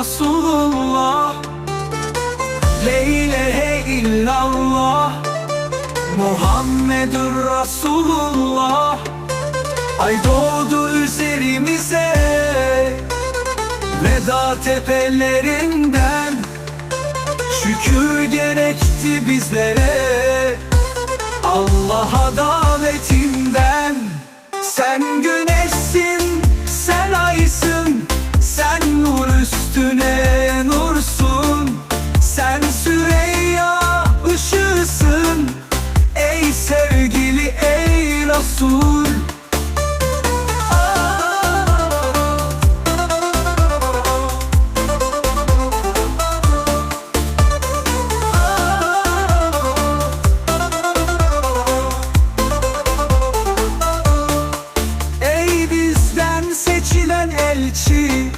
Resulullah La ilahe illallah. Muhammedur Resulullah Ay doğdu üzerimize. Veda tepelerinden Şükür gerekti bizlere. Allah'a davetinden ey bizden seçilen elçi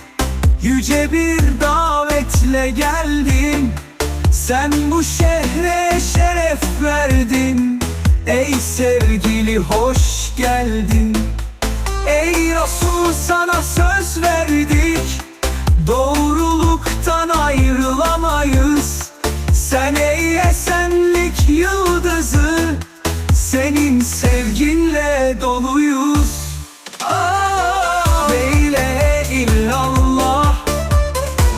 Yüce bir davetle geldin. Sen bu şehre şeref verdin Ey sevgili hoş geldin. Ey Resul sana söz verdik. Doğruluktan ayrılamayız. Sen ey esenlik yıldızı Senin sevginle doluyuz. Ah, Beyle illallah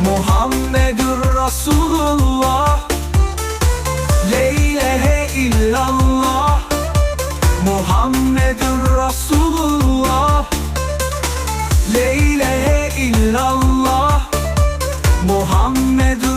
Muhammedur Resulullah. Leyle illallah Muhammedu